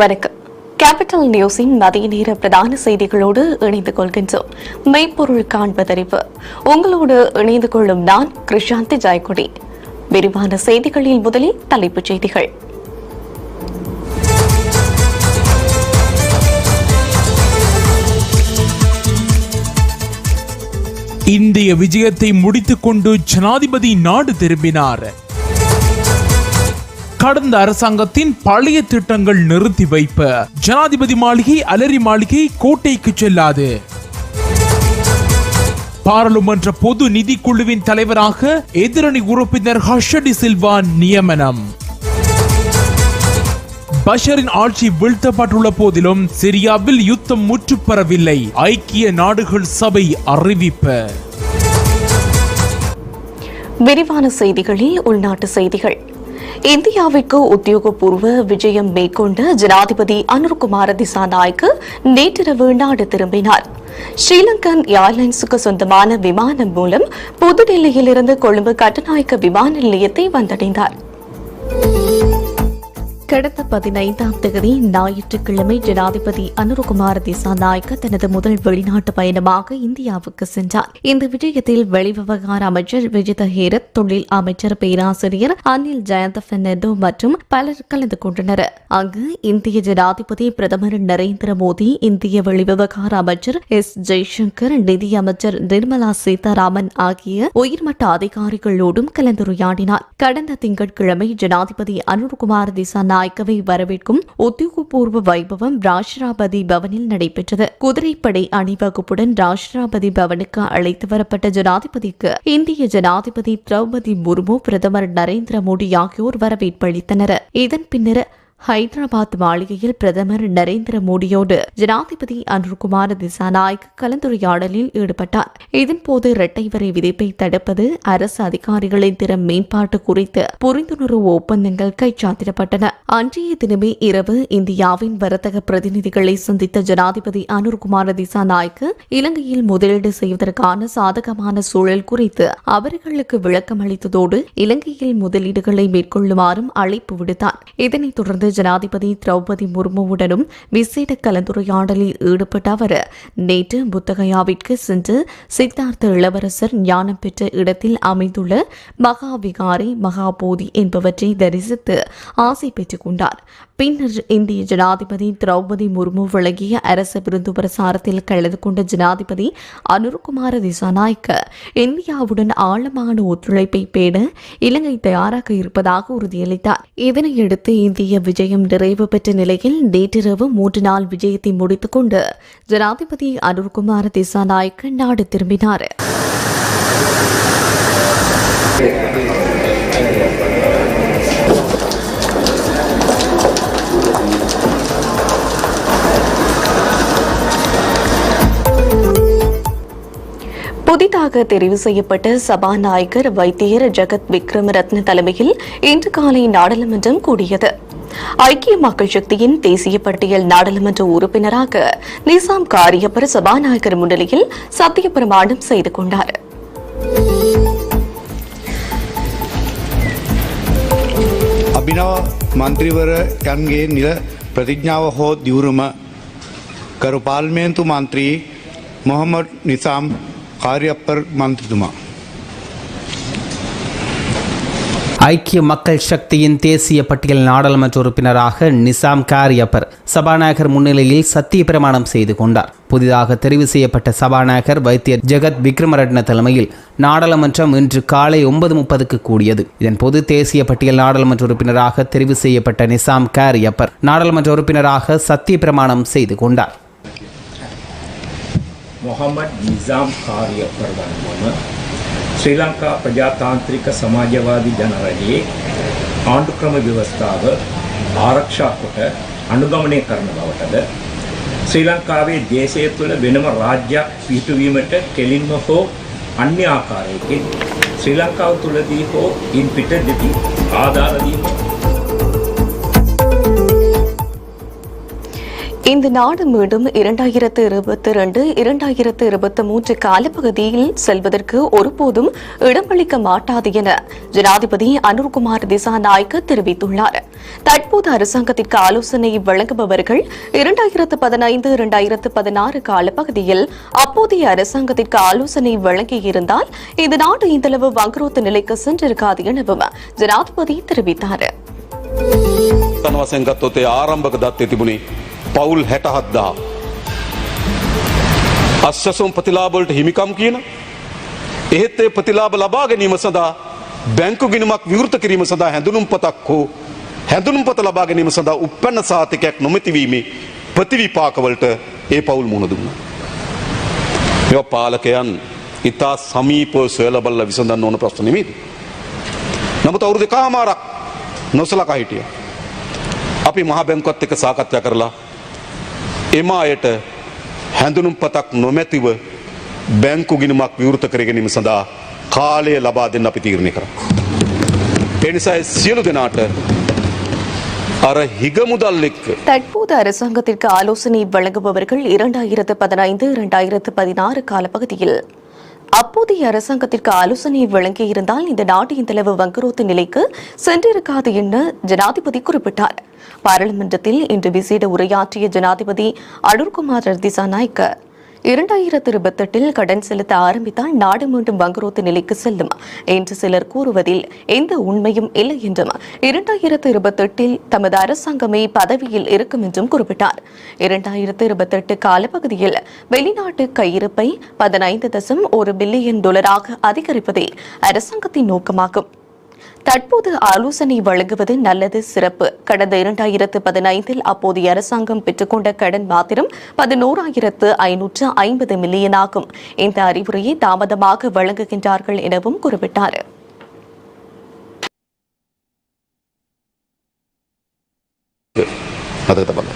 வணக்கம். கேபிட்டல் நியூஸின் மதிய நேர பிரதான செய்திகளோடு இணைந்து கொள்கின்றோம் மெய்ப்பொருள் காண்பதறிவு. உங்களோடு இணைந்து கொள்ளும் நான் கிருஷாந்தி ஜாய்குடி விரிவான செய்திகளில் முதலில் தலைப்புச் செய்திகள். இந்திய விஜயத்தை முடித்துக்கொண்டு ஜனாதிபதி நாடு திரும்பினார். கடந்த அரசாங்கத்தின் பழைய திட்டங்கள் நிறுத்தி வைப்பு. ஜனாதிபதி மாளிகை அலரி மாளிகை கோட்டைக்கு செல்லாது. பாராளுமன்ற பொது நிதிக்குழுவின் தலைவராக எதிரணி உறுப்பினர் ஹர்ஷடி சில்வா நியமனம். பஷரின் ஆட்சி வீழ்த்தப்பட்டுள்ள போதிலும் சிரியாவில் யுத்தம் முற்றுப்பெறவில்லை. ஐக்கிய நாடுகள் சபை அறிவிப்பு. விரிவான செய்திகளில் உள்நாட்டு செய்திகள். இந்தியாவிற்கு உத்தியோகபூர்வ விஜயம் மேற்கொண்ட ஜனாதிபதி அனுர்குமார திசாநாயக்கு நேற்றிரவு நாடு திரும்பினார். ஸ்ரீலங்கன் ஏர்லைன்ஸுக்கு சொந்தமான விமானம் மூலம் புதுடெல்லியிலிருந்து கொழும்பு கட்டுநாயக்க விமான நிலையத்தை வந்தடைந்தார். கடந்த பதினைந்தாம் தேதி ஞாயிற்றுக்கிழமை ஜனாதிபதி அனுருகுமார் திசாநாயக்க தனது முதல் வெளிநாட்டு பயணமாக இந்தியாவுக்கு சென்றார். இந்த விஜயத்தில் வெளிவிவகார அமைச்சர் விஜித ஹேரத் தொழில் அமைச்சர் பேராசிரியர் அனில் ஜெயந்த பெர்னாண்டோ மற்றும் பலர் கலந்து கொண்டனர். அங்கு இந்திய ஜனாதிபதி பிரதமர் நரேந்திர மோடி இந்திய வெளிவிவகார அமைச்சர் எஸ் ஜெய்சங்கர் நிதி அமைச்சர் நிர்மலா சீதாராமன் ஆகிய உயர்மட்ட அதிகாரிகளோடும் கலந்துரையாடினார். கடந்த திங்கட்கிழமை ஜனாதிபதி அனுருகுமார் திசாநாயக் நாயக்கவை வரவேற்கும் உத்தியோகபூர்வ வைபவம் ராஷ்டிராபதி பவனில் நடைபெற்றது. குதிரைப்படை அணிவகுப்புடன் ராஷ்டிராபதி பவனுக்கு அழைத்து வரப்பட்ட ஜனாதிபதிக்கு இந்திய ஜனாதிபதி திரௌபதி முர்மு பிரதமர் நரேந்திர மோடி ஆகியோர் வரவேற்பு அளித்தனர். இதன் பின்னர் ஹைதராபாத் மாளிகையில் பிரதமர் நரேந்திர மோடியோடு ஜனாதிபதி அனுர்குமார் திசாநாயக் கலந்துரையாடலில் ஈடுபட்டார். இதன்போது இரட்டை வரி விதிப்பை தடுப்பது அரசு திறன் திறம் மேம்பாட்டு குறித்து புரிந்துணர்வு ஒப்பந்தங்கள் கைச்சாத்திடப்பட்டன. அன்றைய தினமே இரவு இந்தியாவின் வர்த்தக பிரதிநிதிகளை சந்தித்த ஜனாதிபதி அனுர்குமார் திசாநாயக்கு இலங்கையில் முதலீடு செய்வதற்கான சாதகமான சூழல் குறித்து அவர்களுக்கு விளக்கம் அளித்ததோடு இலங்கையில் முதலீடுகளை மேற்கொள்ளுமாறும் அழைப்பு விடுத்தார். இதனைத் தொடர்ந்து ஜனாதிபதி திரௌபதி முர்முவுடனும் விசேட கலந்துரையாடலில் ஈடுபட்ட அவர் நேற்று புத்தகயாவிற்கு சென்று சித்தார்த்த இளவரசர் ஞானம் பெற்ற இடத்தில் அமைந்துள்ள மகாவிகாரி மகாபோதி என்பவற்றை தரிசித்து ஆசை பெற்றுக் கொண்டார். பின்னர் இந்திய ஜனாதிபதி திரௌபதி முர்மு வழங்கிய அரச விருந்து பிரசாரத்தில் கலந்து கொண்ட ஜனாதிபதி அனுர்குமார திசாநாயக்க இந்தியாவுடன் ஆழமான ஒத்துழைப்பை பேட இலங்கை தயாராக இருப்பதாக உறுதியளித்தார். இதனையடுத்து இந்திய விஜயம் நிறைவு பெற்ற நிலையில் நேற்றிரவு மூன்று நாள் விஜயத்தை முடித்துக் கொண்டு ஜனாதிபதி அனுர்குமார திசாநாயக்க நாடு திரும்பினார். புதிதாக தெரிவு செய்யப்பட்ட சபாநாயகர் வைத்தியர் ஜெகத் விக்ரமரத்ன தலைமையில் இன்று காலை நாடாளுமன்றம் கூடியது. ஐக்கிய மக்கள் சக்தியின் தேசிய பட்டியல் நாடாளுமன்ற உறுப்பினராக நிசாம் காரியப்பர் சபாநாயகர் முன்னிலையில் சத்திய பிரமாணம் செய்து கொண்டார் අභිනව මන්ත්‍රීවරයන්ගේ නිල ප්‍රතිඥාව හෝ දිවුරුම කරු පාල්මේන්තු මන්ත්‍රී මොහොමඩ් නිසාම් කාර්යප්පර් මන්ත්‍රතුමා. ஐக்கிய மக்கள் சக்தியின் தேசிய பட்டியல் நாடாளுமன்ற உறுப்பினராக நிசாம் காரியப்பர் சபாநாயகர் முன்னிலையில் சத்திய பிரமாணம் செய்து கொண்டார். புதிதாக தெரிவு செய்யப்பட்ட சபாநாயகர் வைத்தியர் ஜெகத் விக்ரமரட்ன தலைமையில் நாடாளுமன்றம் இன்று காலை ஒன்பது முப்பதுக்கு கூடியது. இதன்போது தேசிய பட்டியல் நாடாளுமன்ற உறுப்பினராக தெரிவு செய்யப்பட்ட நிசாம் காரியப்பர் நாடாளுமன்ற உறுப்பினராக சத்திய பிரமாணம் செய்து கொண்டார். முகமது நிசாம் காரியப்பர் ශ්‍රී ලංකා ප්‍රජාතාන්ත්‍රික සමාජවාදී ජනරජයේ ආණ්ඩුක්‍රම ව්‍යවස්ථාව ආරක්ෂා කොට අනුගමනය කරන බවටද ශ්‍රී ලංකාවේ දේශය තුළ වෙනම රාජ්‍යයක් පිහිටුවීමට කෙලින්ම හෝ අන්‍ය ආකාරයකින් ශ්‍රී ලංකාව තුළදී හෝ ඉන් පිටදදී ආධාරදීම இந்த நாடு மீண்டும் இரண்டாயிரத்து இருபத்தி இரண்டு இரண்டாயிரத்து இருபத்தி மூன்று காலப்பகுதியில் செல்வதற்கு ஒருபோதும் இடமளிக்க மாட்டாது என ஜனாதிபதி அனுர்குமார் திசாநாயக்க தெரிவித்துள்ளார். தற்போது அரசாங்கத்திற்கு ஆலோசனை வழங்குபவர்கள் இரண்டாயிரத்து பதினைந்து இரண்டாயிரத்து பதினாறு காலப்பகுதியில் அப்போதைய அரசாங்கத்திற்கு ஆலோசனை வழங்கியிருந்தால் இந்த நாடு இந்தளவு வங்குரோத்து நிலைக்கு சென்றிருக்காது எனவும் ஜனாதிபதி தெரிவித்தார். තන වසයෙන් ගත්තොත් ඒ ආරම්භක දත්තේ තිබුණේ පවුල් හැටහත්දා. අශ්‍යසුම් ප්‍රතිලාබලට හිමිකම් කියන. එහෙත් ඒ ප්‍රතිලාබ ලබා ගැනීම සඳහා බැංකු ගිනුමක් විවෘත කිරීම සඳහා හැඳුනුම් පතක් හෝ හැඳුනුම් පත ලබා ගැනීම සඳහා උපැන්න සාතිකයක් නොමැතිවීමේ ප්‍රතිවිපාකවලට ඒ පවුල් මුණ දුන්න. මෙ පාලකයන් ඉතා සමීපව සොයලබල්ල විසඳන්න ඕන ප්‍රශ්න නෙමේද. නමුත් අවුරුදු කාමාරක් නොසලකා හිටිය. අපි මහ බැංකොත් එක සාකච්ඡා කරලා එම අයට හැඳුනුම් පතක් නොමැතිව බැංකු ගිනමක් විවෘත කරගෙනීම සඳහා කාලය ලබා දෙන්න අපි තීරණය කර. එනිසා ඒ සියලු දෙනාට අර හිගමුදල් එක්ක தற்போது அரசாங்கத்திற்கு ஆலோசனை வழங்குபவர்கள் இரண்டாயிரத்து பதினைந்து இரண்டாயிரத்து பதினாறு காலப்பகுதியில் அப்போதைய அரசாங்கத்திற்கு ஆலோசனை வழங்கியிருந்தால் இந்த நாட்டின் தலைவர் வங்குரோத்து நிலைக்கு சென்றிருக்காது என ஜனாதிபதி குறிப்பிட்டார். பாராளுமன்றத்தில் இன்று விசேட உரையாற்றிய ஜனாதிபதி அடூர்குமார் திசாநாயக்க இரண்டாயிரத்து இருபத்தெட்டில் கடன் செலுத்த ஆரம்பித்தால் நாடு மீண்டும் வங்குரோத்து நிலைக்கு செல்லும் என்று சிலர் கூறுவதில் எந்த உண்மையும் இல்லை என்றும் இரண்டாயிரத்து இருபத்தெட்டில் தமது அரசாங்கமே பதவியில் இருக்கும் என்றும் குறிப்பிட்டார். இரண்டாயிரத்து இருபத்தெட்டு காலப்பகுதியில் வெளிநாட்டு கையிருப்பை பதினைந்து தசம் ஒரு பில்லியன் டாலராக அதிகரிப்பதே அரசாங்கத்தின் நோக்கமாகும். தற்போது ஆலோசனை வழங்குவது நல்லது சிறப்பு கடந்த இரண்டாயிரத்து பதினைந்தில் அப்போதைய அரசாங்கம் பெற்றுக்கொண்ட கடன் மாத்திரம் பதினோராயிரத்து ஐநூற்று ஐம்பது மில்லியன் ஆகும் இந்த அறிவுரையை தாமதமாக வழங்குகின்றார்கள் எனவும் குறிப்பிட்டார் අද තබල.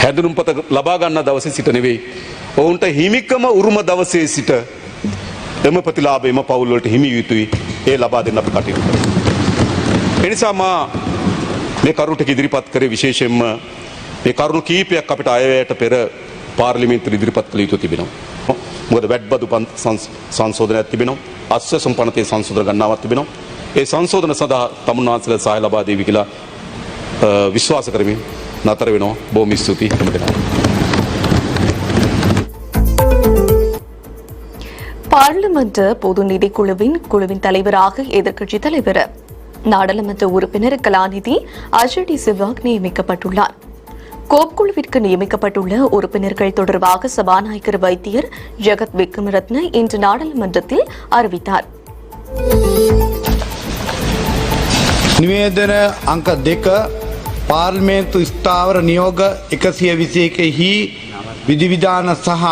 හැදනුම් පත ලබාගන්න දවස සිට නෙවෙයි. ඔවුන්ට හිමිකම උරුම දවසේ සිට එම ප්‍රතිලාබ එම පවුල්වලට හිමි යුතුයි ඒ ලබා දෙන්න අපි කටයුතු කර. එනිසා මා මේ කරුට ඉදිරිපත් කරේ විශේෂයෙන්ම මේ කරුණු කීපයක් අපිට අයවැයට පෙර පාර්ලිමේන්තු ඉදිරිපත් කළ යුතු තිබෙනවා. මොකද වැඩ්බදු සංශෝධනයක් තිබෙනවා අස්්‍ය සම්පනතය සංශෝධන ගන්නාවත් තිබෙනවා. ඒ සංශෝධන සඳහා තමුන්නාන්සල සහය ලබා දේවි කියලා අ, විශ්වාස කරමින් නතර වෙනවා බෝම ස්තුතියි හැම பாராளுமன்ற பொது நிதிக்குழுவின் குழுவின் தலைவராக எதிர்க்கட்சித் தலைவர் நாடாளுமன்ற உறுப்பினர் கலாநிதி அஜய் டி சிவாக் நியமிக்கப்பட்டுள்ளார் கோப் குழுவிற்கு நியமிக்கப்பட்டுள்ள உறுப்பினர்கள் தொடர்பாக சபாநாயகர் வைத்தியர் ஜெகத் விக்ரமரத்ன இன்று நாடாளுமன்றத்தில் அறிவித்தார் නිවේදන අංක දෙක පාර්මේන්තු ස්ථාවර නියෝග එකසිය විසේකෙහි විධිවිධාන සහ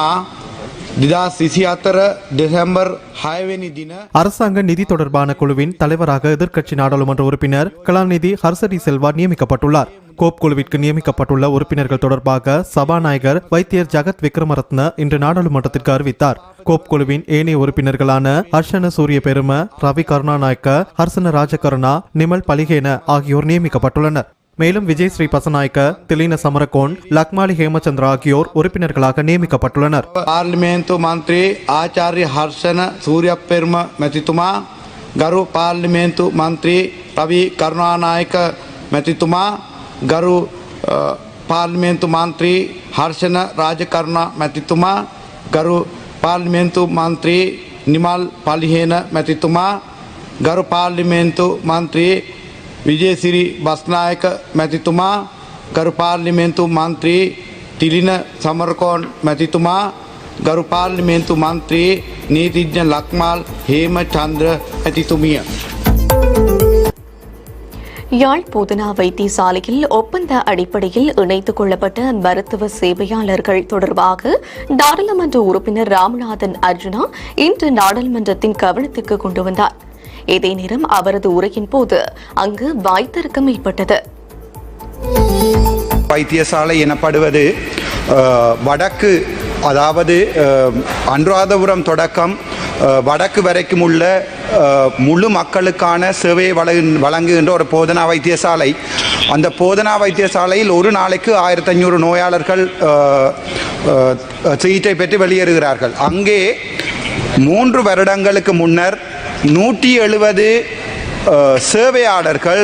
அரசாங்க நிதி தொடர்பான குழுவின் தலைவராக எதிர்க்கட்சி நாடாளுமன்ற உறுப்பினர் கலாநிதி ஹர்சடி செல்வா நியமிக்கப்பட்டுள்ளார். கோப் குழுவிற்கு நியமிக்கப்பட்டுள்ள உறுப்பினர்கள் தொடர்பாக சபாநாயகர் வைத்தியர் ஜகத் விக்ரமரத்ன இன்று நாடாளுமன்றத்திற்கு அறிவித்தார். கோப் குழுவின் ஏனைய உறுப்பினர்களான ஹர்ஷன சூரிய பெரும ரவி கருணாநாயக்க ஹர்சன ராஜகருணா நிமல் பலிகேன ஆகியோர் நியமிக்கப்பட்டுள்ளனர். மேலும் விஜய் ஸ்ரீ பசநாயக்க திலீன சமரகோன் லக்மாலி ஹேமச்சந்திர ஆகியோர் உறுப்பினர்களாக நியமிக்கப்பட்டுள்ளனர் පාර්ලිමේන්තු මන්ත්‍රී ආචාර්ය හර්ෂණ සූරියප්පෙර්ම මැතිතුමා ගරු පාර්ලිමේන්තු මන්ත්‍රී රවී කරුණානායක මැතිතුමා ගරු අ, පාර්ලිමේන්තු මන්ත්‍රී හර්ෂණ රාජකරුණා මැතිතුමා ගරු පාර්ලිමේන්තු මන්ත්‍රී නිමල් පලිහේන මැතිතුමා ගරු පාර්ලිමේන්තු මන්ත්‍රී විජේසිරි බස්නායක මැතිතුමා ගරු පාර්ලිමේන්තු මන්ත්‍රී තිලින සමරකෝන් මැතිතුමා ගරු පාර්ලිමේන්තු මන්ත්‍රී නීතිඥ ලක්මාල් හේම චන්ද්‍ර ඇතිතුමිය. யாழ் போதனா வைத்தியசாலையில் ஒப்பந்த அடிப்படையில் இணைத்துக் கொள்ளப்பட்ட மருத்துவ சேவையாளர்கள் தொடர்பாக நாடாளுமன்ற உறுப்பினர் ராமநாதன் அர்ஜுனா இன்று நாடாளுமன்றத்தின் கவனத்திற்கு கொண்டு வந்தார் இதே நேரம் அவரது உரையின் போது அங்கு வாய்த்தருக்கம் ஏற்பட்டது. வைத்தியசாலை எனப்படுவது வடக்கு அதாவது அனுராதபுரம் தொடக்கம் வடக்கு வரைக்கும் உள்ள முழு மக்களுக்கான சேவையை வழங்கு- வழங்குகின்ற ஒரு போதனா வைத்தியசாலை. அந்த போதனா வைத்தியசாலையில் ஒரு நாளைக்கு ஆயிரத்தி ஐநூறு நோயாளர்கள் சிகிச்சை பெற்று வெளியேறுகிறார்கள். அங்கே மூன்று வருடங்களுக்கு முன்னர் நூற்றி எழுபது சேவையாளர்கள்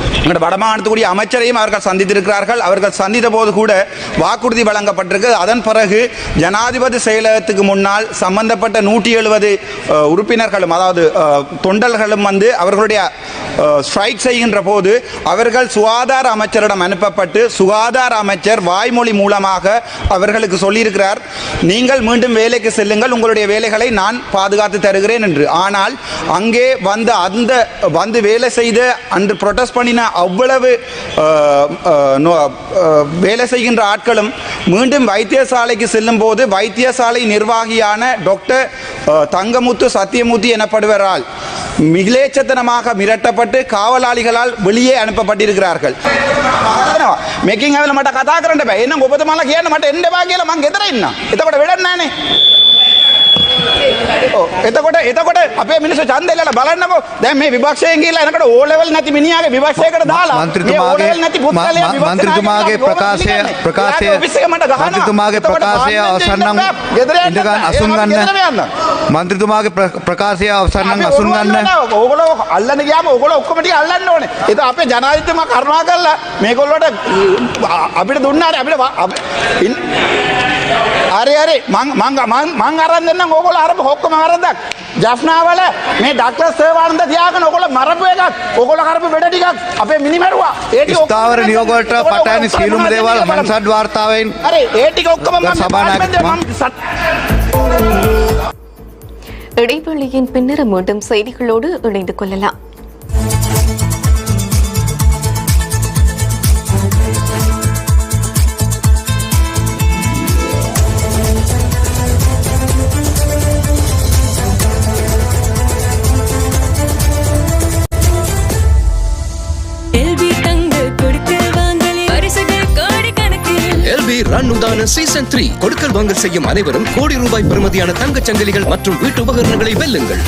அஹ், எங்களோட அமைச்சரையும் அவர்கள் சந்தித்திருக்கிறார்கள். அவர்கள் சந்தித்த போது கூட வாக்குறுதி வழங்கப்பட்டிருக்கு. அதன் பிறகு ஜனாதிபதி செயலகத்துக்கு முன்னால் சம்பந்தப்பட்ட நூற்றி எழுபது உறுப்பினர்களும் அதாவது தொண்டர்களும் வந்து அவர்களுடைய ஸ்ட்ரைக் செய்கின்ற போது அவர்கள் சுகாதார அமைச்சரிடம் அனுப்பப்பட்டு சுகாதார அமைச்சர் வாய்மொழி மூலமாக அவர்களுக்கு சொல்லியிருக்கிறார். நீங்கள் மீண்டும் வேலைக்கு செல்லுங்கள். உங்களுடைய வேலைகளை நான் பாதுகாத்து தருகிறேன் என்று. ஆனால் அங்கே வந்த அந்த வந்து வேலை செய்த அன்று ப்ரொட்டஸ்ட் தாண்டினா அவ்வளவு வேலை செய்கின்ற ஆட்களும் மீண்டும் வைத்தியசாலைக்கு செல்லும் போது வைத்தியசாலை நிர்வாகியான டாக்டர் தங்கமுத்து சத்தியமூர்த்தி எனப்படுவரால் மிகிலேச்சத்தனமாக மிரட்டப்பட்டு காவலாளிகளால் வெளியே அனுப்பப்பட்டிருக்கிறார்கள். மேக்கிங் ஆவில் மட்டும் கதாக்கிறேன் என்ன உபதமாக கேட்க மட்டும் என்ன பாக்கியில்? மங்க எதிரே என்ன? இதை விட விட நானே එතකොට එතකොට අපේ මිනිස්සු ඡන්දය ඉල්ලලා බලන්නකො. දැන් මේ විභාගයෙන් ගිහලා එනකොට ඕ ලෙවල් නැති මිනිහාගේ විභාගයකට දාලා මන්ත්‍රීතුමාගේ මන්ත්‍රීතුමාගේ ප්‍රකාශය ප්‍රකාශය මන්ත්‍රීතුමාගේ ප්‍රකාශය අවසන් නම් ඉඳගන්න අසුන් ගන්න. මන්ත්‍රීතුමාගේ ප්‍රකාශය අවසන් නම් අසුන් ගන්න. ඕගොල්ලෝ අල්ලන්න ගියාම ඕගොල්ලෝ ඔක්කොම ටික අල්ලන්න ඕනේ. ඒක අපේ ජනාධිපතිතුමා කරුණා කරලා මේගොල්ලෝට අපිට දුන්නාට අපිට හරි හරි මං මං මං මං අරන් දෙන්නම් ඕගොල්ලෝ අරපු ඔක්කොම අරන්දක්. ජෆ්නාවල මේ ඩාක්ටර් සේවානන්ද තියාගෙන ඔයගොල්ලෝ මරපු එකක්. ඔයගොල්ලෝ කරපු වැඩ ටිකක් අපේ මිනිමරුවා. ඒ ටික ඔක්කොම ස්ථාවර අරන් නියෝග වලට ඔයගොල්ලෝ පටහැනි ඔක්කොම සියලුම අරන් දේවල් දෙන්න මන්සඩ් වාර්තාවෙන් හරි ඒ ටික ඔක්කොම මම සභානායකතුමා. මම සත්- இடைவெளியின் பின்னர் மீண்டும் செய்திகளோடு இணைந்து கொள்ளலாம் கோடிக்கணக்கில் எல்பி ரன் உதான சீசன் த்ரீ கொடுக்கல் வாங்கல் செய்யும் அனைவரும் கோடி ரூபாய் பெறுமதியான தங்கச் சங்கிலிகள் மற்றும் வீட்டு உபகரணங்களை வெல்லுங்கள்.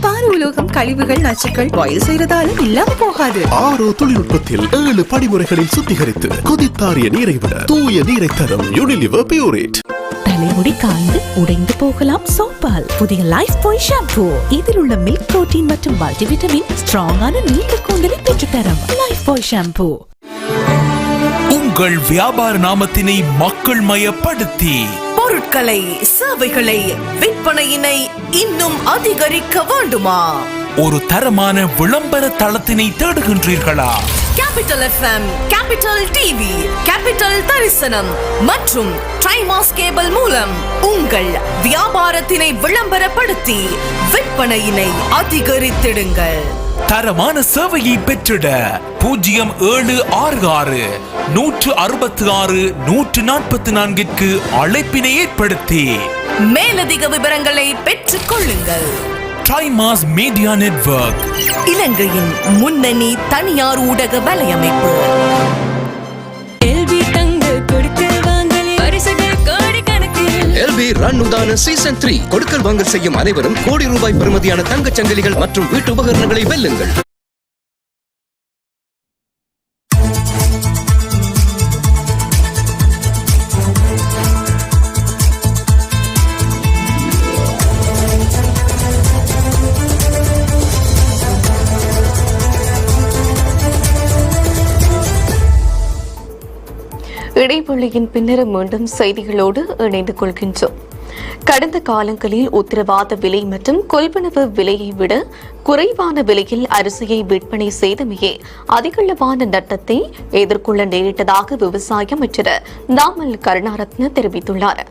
பாரு உலோகம் கழிவுகள் நச்சுக்கள் பாயில் செய்யறதால இல்லாம போகாது. ஆரோ தொழில்நுட்பத்தில் ஏழு படிமுறைகளில் சுத்திகரித்து கொதித்தாரிய நீரை விட தூய நீரை தரும் யூனிலிவர் பியூரேட் தலைமுடி காய்ந்து உடைந்து போகலாம் சோப்பால் புதிய லைஃப் பாய் ஷாம்பூ இதில் உள்ள மில்க் புரோட்டீன் மற்றும் மல்டிவிட்டமின் ஸ்ட்ராங்கான நீண்ட கூந்தலை பெற்றுத்தரும். லைஃப் பாய் ஷாம்பூ உங்கள் வியாபார நாமத்தினை மக்கள் மயப்படுத்தி. பொருட்களை சேவைகளை விற்பனையினை இன்னும் அதிகரிக்க வேண்டுமா? ஒரு தரமான விளம்பர தளத்தினை தேடுகின்றீர்களா? Capital FM Capital TV Capital தரிசனம் மற்றும் ட்ரைமாஸ் கேபிள் மூலம் உங்கள் வியாபாரத்தினை விளம்பரப்படுத்தி விற்பனையினை அதிகரித்திடுங்கள். தரமான சேவையை பெற்றிட பூஜ்ஜியம் ஏழு ஆறு ஆறு நூற்று அறுபத்தி ஆறு நூற்று நாற்பத்தி நான்கிற்கு அழைப்பினை ஏற்படுத்தி. மேலதிக விவரங்களை பெற்றுக் கொள்ளுங்கள். ட்ரைமாஸ் மீடியா நெட்வொர்க். இலங்கையின் முன்னணி தனியார் ஊடக வலையமைப்பு. எல்பி ரன் உதான சீசன் த்ரீ கொடுக்கல் வாங்கல் செய்யும் அனைவரும் கோடி ரூபாய் பெறுமதியான தங்கச் சங்கிலிகள் மற்றும் வீட்டு உபகரணங்களை வெல்லுங்கள். இடைவெளியின் பின்னர் மீண்டும் செய்திகளோடு இணைந்து கொள்கின்றோம். கடந்த காலங்களில் உத்தரவாத விலை மற்றும் கொள்வனவு விலையை விட குறைவான விலையில் அரிசியை விற்பனை செய்தமையே அதிகளவான நட்டத்தை எதிர்கொள்ள நேரிட்டதாக விவசாய அமைச்சர் நாமல் கருணாரத்ன தெரிவித்துள்ளார்.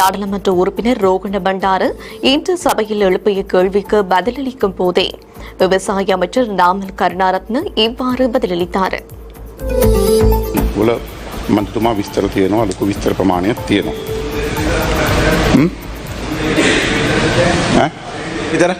நாடாளுமன்ற உறுப்பினர் ரோகண பண்டாரு இன்று சபையில் எழுப்பிய கேள்விக்கு பதிலளிக்கும் போதே விவசாய அமைச்சர் நாமல் கருணாரத்ன இவ்வாறு பதிலளித்தார். මන්තුමා විස්තර තියෙනවා ලොකු විස්තර ප්‍රමාණයක් තියෙනවා. හ්ම්? ඈ? විතර?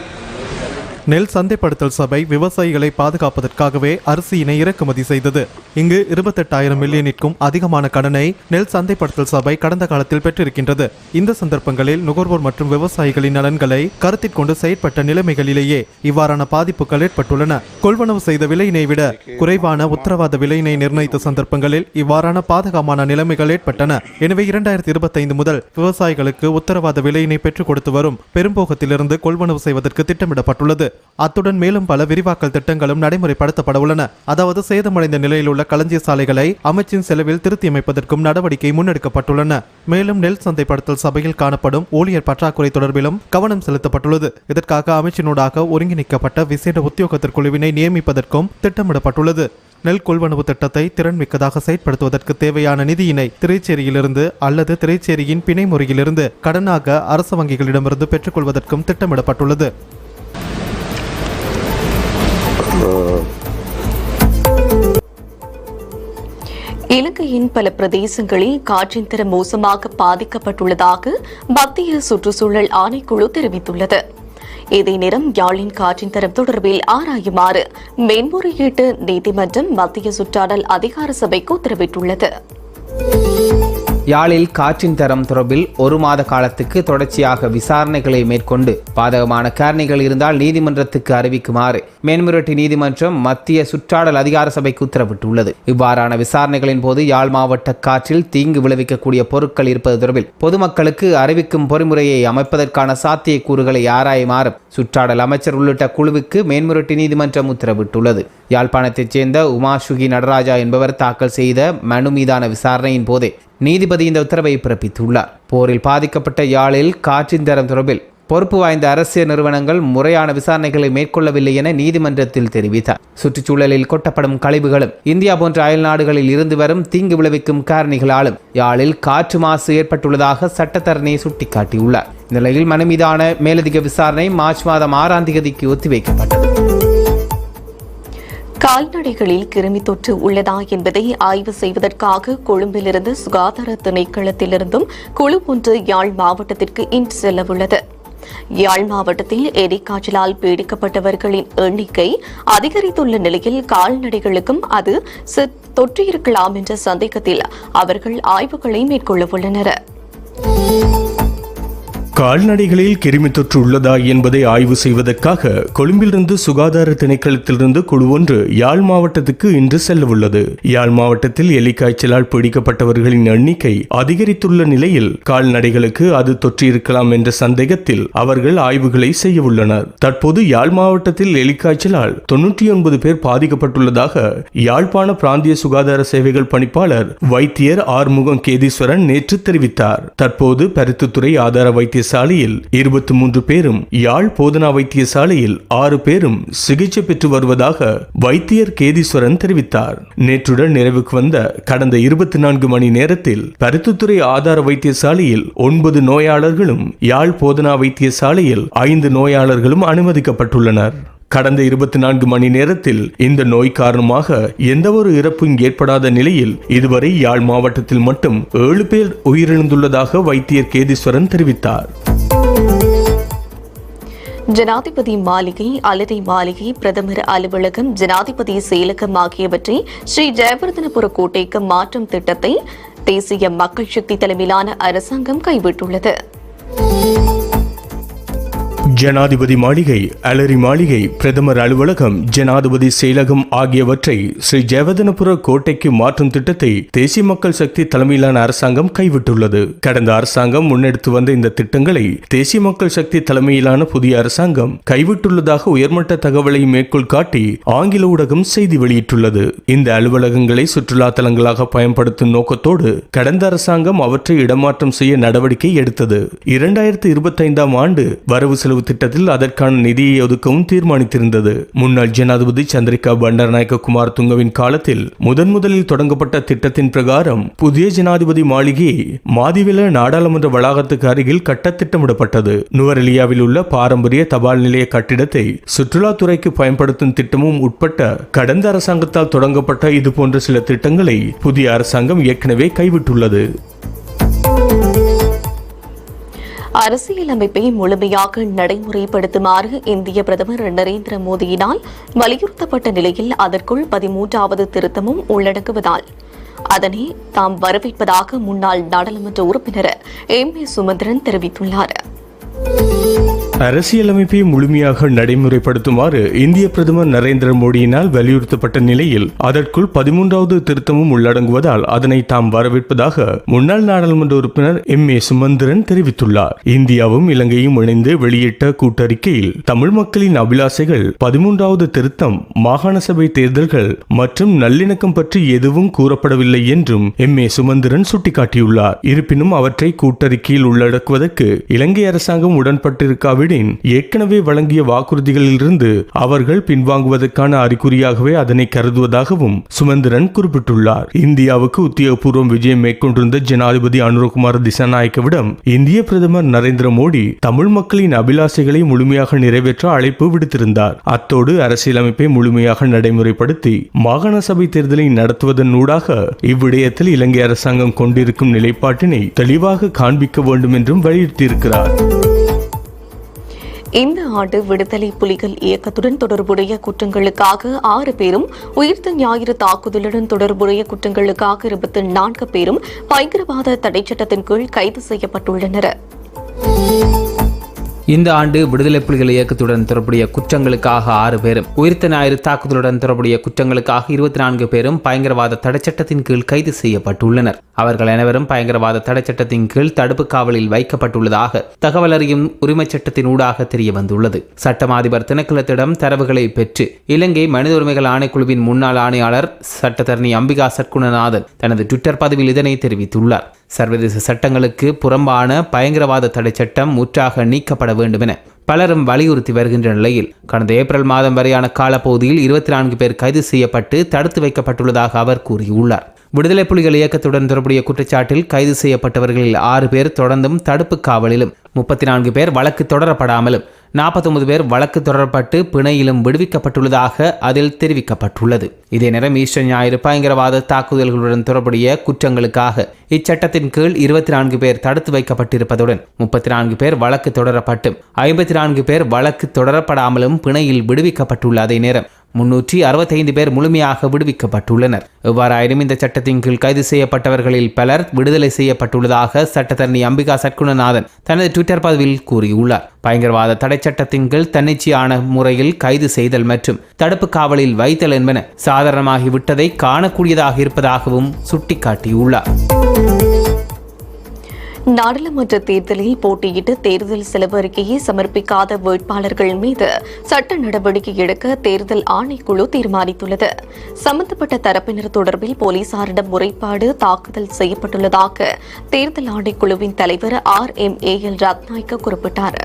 நெல் சந்தைப்படுத்தல் சபை விவசாயிகளை பாதுகாப்பதற்காகவே அரிசியினை இறக்குமதி செய்தது. இங்கு இருபத்தெட்டாயிரம் மில்லியனிற்கும் அதிகமான கடனை நெல் சந்தைப்படுத்தல் சபை கடந்த காலத்தில் பெற்றிருக்கின்றது. இந்த சந்தர்ப்பங்களில் நுகர்வோர் மற்றும் விவசாயிகளின் நலன்களை கருத்தில் கொண்டு செயற்பட்ட நிலைமைகளிலேயே இவ்வாறான பாதிப்புகள் ஏற்பட்டுள்ளன. கொள்வனவு செய்த விலையினை விட குறைவான உத்தரவாத விலையினை நிர்ணயித்த சந்தர்ப்பங்களில் இவ்வாறான பாதகமான நிலைமைகள் ஏற்பட்டன. எனவே இரண்டாயிரத்தி இருபத்தைந்து முதல் விவசாயிகளுக்கு உத்தரவாத விலையினை பெற்றுக் கொடுத்து வரும் பெரும்போகத்திலிருந்து கொள்வனவு செய்வதற்கு திட்டமிடப்பட்டுள்ளது. அத்துடன் மேலும் பல விரிவாக்கல் திட்டங்களும் நடைமுறைப்படுத்தப்பட உள்ளன அதாவது சேதமடைந்த நிலையில் உள்ள களஞ்சிய சாலைகளை அமைச்சின் செலவில் திருத்தியமைப்பதற்கும் நடவடிக்கை முன்னெடுக்கப்பட்டுள்ளன. மேலும் நெல் சந்தைப்படுத்தல் சபையில் காணப்படும் ஊழியர் பற்றாக்குறை தொடர்பிலும் கவனம் செலுத்தப்பட்டுள்ளது. இதற்காக அமைச்சினூடாக ஒருங்கிணைக்கப்பட்ட விசேட உத்தியோகத்தர் குழுவினை நியமிப்பதற்கும் திட்டமிடப்பட்டுள்ளது. நெல் கொள்வனவு திட்டத்தை திறன்மிக்கதாக செயற்படுத்துவதற்கு தேவையான நிதியினை திரைச்சேரியிலிருந்து அல்லது திரைச்சேரியின் பிணை முறையிலிருந்து கடனாக அரசு வங்கிகளிடமிருந்து பெற்றுக்கொள்வதற்கும் திட்டமிடப்பட்டுள்ளது. இலங்கையின் பல பிரதேசங்களில் காற்றின் தரம் மோசமாக பாதிக்கப்பட்டுள்ளதாக மத்திய சுற்றுச்சூழல் ஆணைக்குழு தெரிவித்துள்ளது. இதே நேரம் யாழின் காற்றின் தரம் தொடர்பில் ஆராயுமாறு மேன்முறையீட்டு நீதிமன்றம் மத்திய சுற்றாடல் அதிகார சபைக்கு உத்தரவிட்டுள்ளது. யாழில் காற்றின் தரம் தொடர்பில் ஒரு மாத காலத்துக்கு தொடர்ச்சியாக விசாரணைகளை மேற்கொண்டு பாதகமான காரணிகள் இருந்தால் நீதிமன்றத்துக்கு அறிவிக்குமாறு மேன்முறையீட்டு நீதிமன்றம் மத்திய சுற்றாடல் அதிகார சபைக்கு உத்தரவிட்டுள்ளது. இவ்வாறான விசாரணைகளின் போது யாழ் மாவட்ட காற்றில் தீங்கு விளைவிக்கக்கூடிய பொருட்கள் இருப்பது தொடர்பில் பொதுமக்களுக்கு அறிவிக்கும் பொறிமுறையை அமைப்பதற்கான சாத்தியக்கூறுகளை ஆராயுமாறும் சுற்றாடல் அமைச்சர் உள்ளிட்ட குழுவுக்கு மேன்முறையீட்டு நீதிமன்றம் உத்தரவிட்டுள்ளது. யாழ்ப்பாணத்தைச் சேர்ந்த உமாஷுகி நடராஜா என்பவர் தாக்கல் செய்த மனு மீதான விசாரணையின் போதே நீதிபதி இந்த உத்தரவை பிறப்பித்துள்ளார். போரில் பாதிக்கப்பட்ட யாழில் காற்றின் தரம் தொடர்பில் பொறுப்பு வாய்ந்த அரசியல் நிறுவனங்கள் முறையான விசாரணைகளை மேற்கொள்ளவில்லை என நீதிமன்றத்தில் தெரிவித்தார். சுற்றுச்சூழலில் கொட்டப்படும் கழிவுகளும் இந்தியா போன்ற அயல் நாடுகளில் இருந்து வரும் தீங்கு விளைவிக்கும் காரணிகளாலும் யாழில் காற்று மாசு ஏற்பட்டுள்ளதாக சட்டத்தரணி சுட்டிக்காட்டியுள்ளார். நிலையில் மனு மீதான மேலதிக விசாரணை மார்ச் மாதம் ஆறாம் தேதிக்கு ஒத்திவைக்கப்பட்டது. கால்நடைகளில் கிருமி தொற்று உள்ளதா என்பதை ஆய்வு செய்வதற்காக கொழும்பிலிருந்து சுகாதார திணைக்களத்திலிருந்தும் குழு ஒன்று யாழ் மாவட்டத்திற்கு இன்று செல்லவுள்ளது. யாழ் மாவட்டத்தில் எரிக்காய்ச்சலால் பீடிக்கப்பட்டவர்களின் எண்ணிக்கை அதிகரித்துள்ள நிலையில் கால்நடைகளுக்கும் அது செ- தொற்றியிருக்கலாம் என்ற சந்தேகத்தில் அவர்கள் ஆய்வுகளை மேற்கொள்ளவுள்ளனர் கால்நடைகளில் கிருமி தொற்று உள்ளதா என்பதை ஆய்வு செய்வதற்காக கொழும்பிலிருந்து சுகாதார திணைக்களத்திலிருந்து குழு ஒன்று யாழ் மாவட்டத்துக்கு இன்று செல்லவுள்ளது. யாழ் மாவட்டத்தில் எலிக்காய்ச்சலால் பிடிக்கப்பட்டவர்களின் எண்ணிக்கை அதிகரித்துள்ள நிலையில் கால்நடைகளுக்கு அது தொற்றியிருக்கலாம் என்ற சந்தேகத்தில் அவர்கள் ஆய்வுகளை செய்ய உள்ளனர் தற்போது யாழ் மாவட்டத்தில் எலிக்காய்ச்சலால் தொன்னூற்றி ஒன்பது பேர் பாதிக்கப்பட்டுள்ளதாக யாழ்ப்பாண பிராந்திய சுகாதார சேவைகள் பணிப்பாளர் வைத்தியர் ஆறுமுகம் கேதீஸ்வரன் நேற்று தெரிவித்தார். தற்போது பருத்தித்துறை ஆதார வைத்திய வைத்தியசாலையில் இருபத்தி மூன்று பேரும் யாழ் போதனா வைத்தியசாலையில் ஆறு பேரும் சிகிச்சை பெற்று வருவதாக வைத்தியர் கேதீஸ்வரன் தெரிவித்தார். நேற்றுடன் நிறைவுக்கு வந்த கடந்த இருபத்தி நான்கு மணி நேரத்தில் பருத்தித்துறை ஆதார வைத்தியசாலையில் ஒன்பது நோயாளர்களும் யாழ் போதனா வைத்தியசாலையில் ஐந்து நோயாளர்களும் அனுமதிக்கப்பட்டுள்ளனர். கடந்த இருபத்தி நான்கு மணி நேரத்தில் இந்த நோய் காரணமாக எந்தவொரு இறப்பும் ஏற்படாத நிலையில் இதுவரை யாழ் மாவட்டத்தில் மட்டும் ஏழு பேர் உயிரிழந்துள்ளதாக வைத்தியர் கேதீஸ்வரன் தெரிவித்தார். ஜனாதிபதி மாளிகை அலரி மாளிகை பிரதமர் அலுவலகம் ஜனாதிபதி செயலகம் ஆகியவற்றை ஸ்ரீ ஜெயவர்தனபுர கோட்டைக்கு மாற்றும் திட்டத்தை தேசிய மக்கள் சக்தி தலைமையிலான அரசாங்கம் கைவிட்டுள்ளது. ஜனாதிபதி மாளிகை அலரி மாளிகை பிரதமர் அலுவலகம் ஜனாதிபதி செயலகம் ஆகியவற்றை ஸ்ரீ ஜெயவதனபுர கோட்டைக்கு மாற்றும் திட்டத்தை தேசிய மக்கள் சக்தி தலைமையிலான அரசாங்கம் கைவிட்டுள்ளது. கடந்த அரசாங்கம் முன்னெடுத்து வந்த இந்த திட்டங்களை தேசிய மக்கள் சக்தி தலைமையிலான புதிய அரசாங்கம் கைவிட்டுள்ளதாக உயர்மட்ட தகவலை மேற்கோள் காட்டி ஆங்கில ஊடகம் செய்தி வெளியிட்டுள்ளது. இந்த அலுவலகங்களை சுற்றுலா தலங்களாக பயன்படுத்தும் நோக்கத்தோடு கடந்த அரசாங்கம் அவற்றை இடமாற்றம் செய்ய நடவடிக்கை எடுத்தது. இரண்டாயிரத்தி இருபத்தைந்தாம் ஆண்டு வரவு செலவு திட்டத்தில் அதற்கான நிதியை ஒதுக்கவும் தீர்மானித்திருந்தது. முன்னாள் ஜனாதிபதி சந்திரிகா பண்டாரநாயக்க குமார் துங்கவின் காலத்தில் முதன் முதலில் தொடங்கப்பட்ட திட்டத்தின் பிரகாரம் புதிய ஜனாதிபதி மாளிகை மாதிவில நாடாளுமன்ற வளாகத்துக்கு அருகில் கட்ட திட்டமிடப்பட்டது நுவரெலியாவில் உள்ள பாரம்பரிய தபால் நிலைய கட்டிடத்தை சுற்றுலாத்துறைக்கு பயன்படுத்தும் திட்டமும் உட்பட்ட கடந்த அரசாங்கத்தால் தொடங்கப்பட்ட இதுபோன்ற சில திட்டங்களை புதிய அரசாங்கம் ஏற்கனவே கைவிட்டுள்ளது. அரசியலமைப்பை முழுமையாக நடைமுறைப்படுத்துமாறு இந்திய பிரதமர் நரேந்திர மோடியினால் வலியுறுத்தப்பட்ட நிலையில் அதற்குள் பதிமூன்றாவது திருத்தமும் உள்ளடங்குவதால் அதனை தாம் வரவேற்பதாக முன்னாள் நாடாளுமன்ற உறுப்பினர் எம் ஏ சுமந்திரன் தெரிவித்துள்ளார். அரசியலமைப்பை முழுமையாக நடைமுறைப்படுத்துமாறு இந்திய பிரதமர் நரேந்திர மோடியினால் வலியுறுத்தப்பட்ட நிலையில் அதற்குள் பதிமூன்றாவது திருத்தமும் உள்ளடங்குவதால் அதனை தாம் வரவேற்பதாக முன்னாள் நாடாளுமன்ற உறுப்பினர் எம். ஏ. சுமந்திரன் தெரிவித்துள்ளார். இந்தியாவும் இலங்கையும் இணைந்து வெளியிட்ட கூட்டறிக்கையில் தமிழ் மக்களின் அபிலாசைகள் பதிமூன்றாவது திருத்தம் மாகாண சபை தேர்தல்கள் மற்றும் நல்லிணக்கம் பற்றி எதுவும் கூறப்படவில்லை என்றும் எம். ஏ. சுமந்திரன் சுட்டிக்காட்டியுள்ளார். இருப்பினும் அவற்றை கூட்டறிக்கையில் உள்ளடக்குவதற்கு இலங்கை அரசாங்கம் உடன்பட்டிருக்காவிடின் ஏற்கனவே வழங்கிய வாக்குறுதிகளிலிருந்து அவர்கள் பின்வாங்குவதற்கான அறிகுறியாகவே அதனை கருதுவதாகவும் சுமந்திரன் குறிப்பிட்டுள்ளார். இந்தியாவுக்கு உத்தியோகபூர்வம் விஜயம் மேற்கொண்டிருந்த ஜனாதிபதி அனுரகுமார் திசாநாயக்கவிடம் இந்திய பிரதமர் நரேந்திர மோடி தமிழ் மக்களின் அபிலாசைகளை முழுமையாக நிறைவேற்ற அழைப்பு விடுத்திருந்தார். அத்தோடு அரசியலமைப்பை முழுமையாக நடைமுறைப்படுத்தி மாகாண சபை தேர்தலை நடத்துவதன் ஊடாக இவ்விடயத்தில் இலங்கை அரசாங்கம் கொண்டிருக்கும் நிலைப்பாட்டினை தெளிவாக காண்பிக்க வேண்டும் என்றும் வலியுறுத்தியிருக்கிறார். இந்த ஆண்டு விடுதலை புலிகள் இயக்கத்துடன் தொடர்புடைய குற்றங்களுக்காக ஆறு பேரும் உயிர்த்த ஞாயிறு தாக்குதலுடன் தொடர்புடைய குற்றங்களுக்காக இருபத்தி நான்கு பேரும் பயங்கரவாத தடைச்சட்டத்தின் கீழ் கைது செய்யப்பட்டுள்ளனர். இந்த ஆண்டு விடுதலை புலிகள் இயக்கத்துடன் தொடர்புடைய குற்றங்களுக்காக ஆறு பேரும் உயிர்த்த ஞாயிறு தாக்குதலுடன் தொடர்புடைய குற்றங்களுக்காக இருபத்தி நான்கு பேரும் பயங்கரவாத தடைச்சட்டத்தின் கீழ் கைது செய்யப்பட்டுள்ளனர். அவர்கள் அனைவரும் பயங்கரவாத தடைச்சட்டத்தின் கீழ் தடுப்பு காவலில் வைக்கப்பட்டுள்ளதாக தகவல் அறியும் உரிமைச் சட்டத்தின் ஊடாக தெரிய வந்துள்ளது சட்டம் அதிபர் திணைக்களத்திடம் தரவுகளை பெற்று இலங்கை மனித உரிமைகள் ஆணைக்குழுவின் முன்னாள் ஆணையாளர் சட்டத்தரணி அம்பிகா சற்குணநாதன் தனது ட்விட்டர் பதிவில் இதனை தெரிவித்துள்ளார். சர்வதேச சட்டங்களுக்கு புறம்பான பயங்கரவாத தடை சட்டம் முற்றாக நீக்கப்பட வேண்டும் என பலரும் வலியுறுத்தி வருகின்ற நிலையில் கடந்த ஏப்ரல் மாதம் வரையான காலப்பகுதியில் இருபத்தி நான்கு பேர் கைது செய்யப்பட்டு தடுத்து வைக்கப்பட்டுள்ளதாக அவர் கூறியுள்ளார். விடுதலை புலிகள் இயக்கத்துடன் தொடர்புடைய குற்றச்சாட்டில் கைது செய்யப்பட்டவர்களில் ஆறு பேர் தொடர்ந்தும் தடுப்பு காவலிலும் முப்பத்தி நான்கு பேர் வழக்கு தொடரப்படாமலும் நாற்பத்தொன்பது பேர் வழக்கு தொடரப்பட்டு பிணையிலும் விடுவிக்கப்பட்டுள்ளதாக அதில் தெரிவிக்கப்பட்டுள்ளது. இதே நேரம் ஈஸ்டர் ஞாயிறு பயங்கரவாத தாக்குதல்களுடன் தொடர்புடைய குற்றங்களுக்காக இச்சட்டத்தின் கீழ் இருபத்தி நான்கு பேர் தடுத்து வைக்கப்பட்டிருப்பதுடன் முப்பத்தி நான்கு பேர் வழக்கு தொடரப்பட்டும். ஐம்பத்தி நான்கு பேர் வழக்கு தொடரப்படாமலும் பிணையில் விடுவிக்கப்பட்டுள்ள அதே நேரம் முன்னூற்றி அறுபத்தைந்து பேர் முழுமையாக விடுவிக்கப்பட்டுள்ளனர். எவ்வாறாயினும் இந்த சட்டத்தின் கீழ் கைது செய்யப்பட்டவர்களில் பலர் விடுதலை செய்யப்பட்டுள்ளதாக சட்டத்தரணி அம்பிகா சற்குணநாதன் தனது ட்விட்டர் பதிவில் கூறியுள்ளார். பயங்கரவாத தடை சட்டத்தின் கீழ் தன்னிச்சையான முறையில் கைது செய்தல் மற்றும் தடுப்பு காவலில் வைத்தல் என்பன சாதாரணமாகிவிட்டதை காணக்கூடியதாக இருப்பதாகவும் சுட்டிக்காட்டியுள்ளார். நாடாளுமன்ற தேர்தலில் போட்டியிட்டு தேர்தல் செலவு அறிக்கையை சமர்ப்பிக்காத வேட்பாளர்கள் மீது சட்ட நடவடிக்கை எடுக்க தேர்தல் ஆணைக்குழு தீர்மானித்துள்ளது. சம்பந்தப்பட்ட தரப்பினர் தொடர்பில் போலீசாரிடம் முறைப்பாடு தாக்குதல் செய்யப்பட்டுள்ளதாக தேர்தல் ஆணைக்குழுவின் தலைவர் R M A L Rathnayake குறிப்பிட்டார்.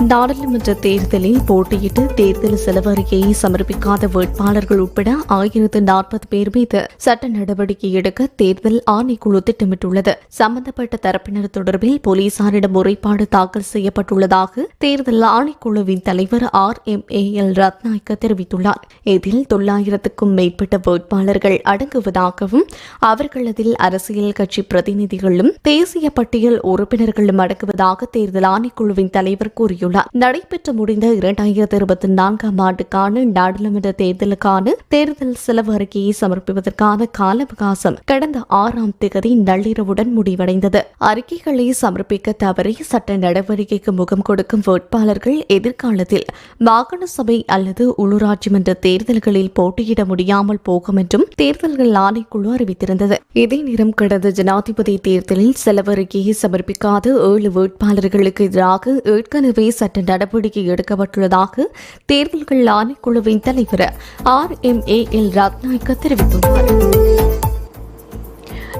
நாடாளுமன்ற தேர்தலில் போட்டியிட்டு தேர்தல் செலவு அறிக்கையை சமர்ப்பிக்காத வேட்பாளர்கள் உட்பட ஆயிரத்து நாற்பது பேர் மீது சட்ட நடவடிக்கை எடுக்க தேர்தல் ஆணைக்குழு திட்டமிட்டுள்ளது. சம்பந்தப்பட்ட தரப்பினர் தொடர்பில் போலீசாரிடம் முறைப்பாடு தாக்கல் செய்யப்பட்டுள்ளதாக தேர்தல் ஆணைக்குழுவின் தலைவர் R. M. A. L. Rathnayake தெரிவித்துள்ளார். இதில் தொள்ளாயிரத்துக்கும் மேற்பட்ட வேட்பாளர்கள் அடங்குவதாகவும் அவர்களதில் அரசியல் கட்சி பிரதிநிதிகளும் தேசிய பட்டியல் உறுப்பினர்களும் அடங்குவதாக தேர்தல் ஆணைக்குழுவின் தலைவர் கூறியுள்ளார். கூறியுள்ளார். நடைபெற்று முடிந்த இரண்டாயிரத்தி இருபத்தி நான்காம் ஆண்டுக்கான நாடாளுமன்ற தேர்தலுக்கான தேர்தல் செலவு அறிக்கையை சமர்ப்பிப்பதற்கான கால அவகாசம் கடந்த ஆறாம் தேதி நள்ளிரவுடன் முடிவடைந்தது. அறிக்கைகளை சமர்ப்பிக்க தவறி சட்ட நடவடிக்கைக்கு முகம் கொடுக்கும் வேட்பாளர்கள் எதிர்காலத்தில் மாகாண சபை அல்லது உள்ளூராட்சி மன்ற தேர்தல்களில் போட்டியிட முடியாமல் போகும் என்றும் தேர்தல்கள் ஆணைக்குழு அறிவித்திருந்தது. இதே நேரம் கடந்த ஜனாதிபதி தேர்தலில் செலவறிக்கையை சமர்ப்பிக்காத ஏழு வேட்பாளர்களுக்கு எதிராக ஏற்கனவே சட்ட நடவடிக்கை எடுக்கப்பட்டுள்ளதாக தேர்தல்கள் ஆணைக்குழுவின் தலைவர் R M A L Rathnayake தெரிவித்துள்ளார்.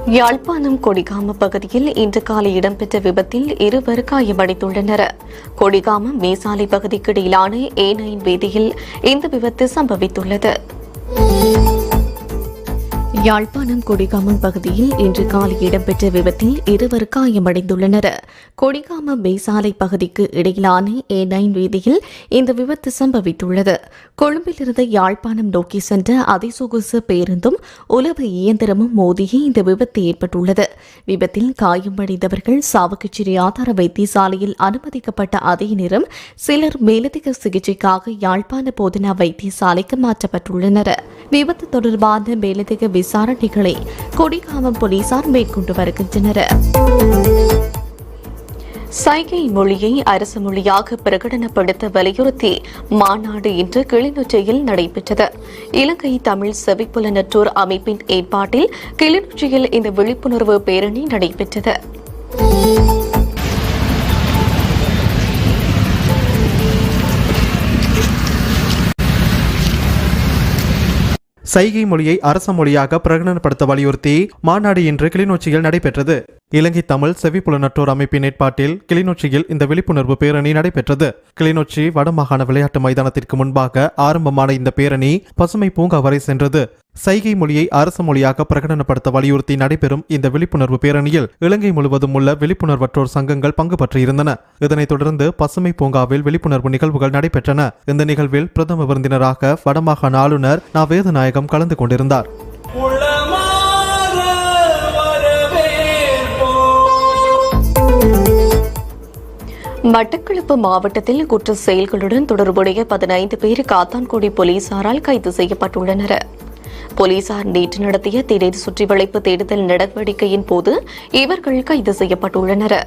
யாழ்ப்பாணம் கொடிகாம பகுதியில் இன்று காலை இடம்பெற்ற விபத்தில் இருவர் காயமடைந்துள்ளனர். கொடிகாம மேசாலை பகுதிக்கு இடையிலான ஏனையின் வீதியில் இந்த விபத்து சம்பவித்துள்ளது. யாழ்ப்பாணம் கொடிகாமம் பகுதியில் இன்று காலை இடம்பெற்ற விபத்தில் இருவர் காயமடைந்துள்ளனர். கொடிகாமம் மேசாலை பகுதிக்கு இடையிலான ஏ நைன் வீதியில் இந்த விபத்து சம்பவித்துள்ளது. கொழும்பிலிருந்து யாழ்ப்பாணம் நோக்கி சென்ற அதிசொகுசு பேருந்தும் உளவு இயந்திரமும் மோதியே இந்த விபத்து ஏற்பட்டுள்ளது. விபத்தில் காயமடைந்தவர்கள் சாவகச்சேரி ஆதார வைத்தியசாலையில் அனுமதிக்கப்பட்ட அதே நேரம் சிலர் மேலதிக சிகிச்சைக்காக யாழ்ப்பாண போதனா வைத்தியசாலைக்கு மாற்றப்பட்டுள்ளனர். விபத்து தொடர்பான மேலதிக விசாரணைகளை கொடிகாமம் போலீசார் மேற்கொண்டு வருகின்றனர். சைகை மொழியை அரசு மொழியாக பிரகடனப்படுத்த வலியுறுத்தி மாநாடு இன்று கிளிநொச்சியில் நடைபெற்றது. இலங்கை தமிழ் செவிப்புலனற்றோர் அமைப்பின் ஏற்பாட்டில் கிளிநொச்சியில் இந்த விழிப்புணர்வு பேரணி நடைபெற்றது. சைகை மொழியை அரச மொழியாக பிரகடனப்படுத்த வலியுறுத்தி மாநாடு இன்று கிளிநொச்சியில் நடைபெற்றது. இலங்கை தமிழ் செவிப்புலனற்றோர் அமைப்பின் ஏற்பாட்டில் கிளிநொச்சியில் இந்த விழிப்புணர்வு பேரணி நடைபெற்றது. கிளிநொச்சி வடமாகாண விளையாட்டு மைதானத்திற்கு முன்பாக ஆரம்பமான இந்த பேரணி பசுமை பூங்கா வரை சென்றது. சைகை மொழியை அரசு மொழியாக பிரகடனப்படுத்த வலியுறுத்தி நடைபெறும் இந்த விழிப்புணர்வு பேரணியில் இலங்கை முழுவதும் உள்ள விழிப்புணர்வற்றோர் சங்கங்கள் பங்கு பற்றியிருந்தன இதனைத் தொடர்ந்து பசுமை பூங்காவில் விழிப்புணர்வு நிகழ்வுகள் நடைபெற்றன. இந்த நிகழ்வில் பிரதம விருந்தினராக வடமாகாண ஆளுநர் நா வேதநாயகம் கலந்து கொண்டிருந்தார். மட்டக்களப்பு மாவட்டத்தில் குற்ற செயல்களுடன் தொடர்புடைய பதினைந்து பேர் காத்தான்குடி போலீசாரால் கைது செய்யப்பட்டுள்ளனர். போலீசார் நேற்று நடத்திய திடீர் சுற்றி வளைப்பு தேடுதல் நடவடிக்கையின் போது இவர்கள் கைது செய்யப்பட்டுள்ளனர்.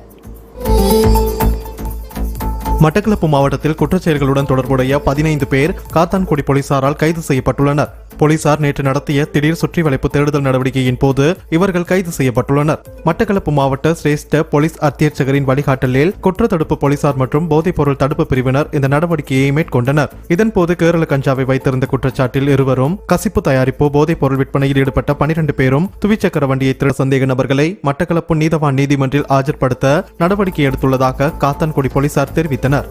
மட்டக்களப்பு மாவட்டத்தில் குற்றச்செயல்களுடன் தொடர்புடைய பதினைந்து பேர் காத்தான்குடி போலீசாரால் கைது செய்யப்பட்டுள்ளனர். போலீசார் நேற்று நடத்திய திடீர் சுற்றி வளைப்பு தேடுதல் நடவடிக்கையின் போது இவர்கள் கைது செய்யப்பட்டுள்ளனர். மட்டக்களப்பு மாவட்ட சிரேஷ்ட போலீஸ் அத்தியட்சகரின் வழிகாட்டலில் குற்ற தடுப்பு போலீசார் மற்றும் போதைப்பொருள் தடுப்பு பிரிவினர் இந்த நடவடிக்கையை மேற்கொண்டனர். இதன்போது கேரள கஞ்சாவை வைத்திருந்த குற்றச்சாட்டில் இருவரும் கசிப்பு தயாரிப்பு போதைப்பொருள் விற்பனையில் ஈடுபட்ட பனிரெண்டு பேரும் துவிச்சக்கர வண்டியை திருட சந்தேக நபர்களை மட்டக்களப்பு நீதவான் நீதிமன்றில் ஆஜர்படுத்த நடவடிக்கை எடுத்துள்ளதாக காத்தான்குடி போலீசார் தெரிவித்தனர்.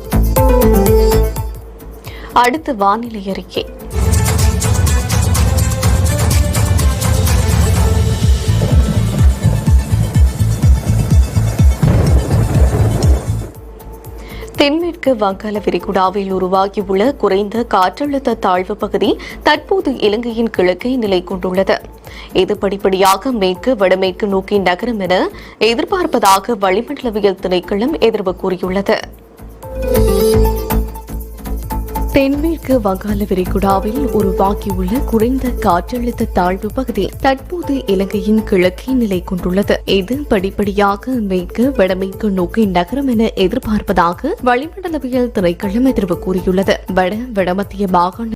அடுத்து வானிலை அறிக்கை. தென்மேற்கு வங்காள விரிகுடாவில் உருவாகியுள்ள குறைந்த காற்றழுத்த தாழ்வு பகுதி தற்போது இலங்கையின் கிழக்கை நிலை கொண்டுள்ளது. இது படிப்படியாக மேற்கு வடமேற்கு நோக்கி நகரும் என எதிர்பார்ப்பதாக வளிமண்டலவியல் திணைக்களம் எதிர்வு கூறியுள்ளது. தென்மேற்கு வங்காள விரிகுடாவில் உருவாகியுள்ள குறைந்த காற்றழுத்த தாழ்வு பகுதி தற்போது இலங்கையின் கிழக்கே நிலை கொண்டுள்ளது. இது படிப்படியாக மேற்கு வடமேற்கு நோக்கி நகரம் என எதிர்பார்ப்பதாக வளிமண்டலவியல் திணைக்களம் எதிர்வு கூறியுள்ளது. வட வடமத்திய மாகாண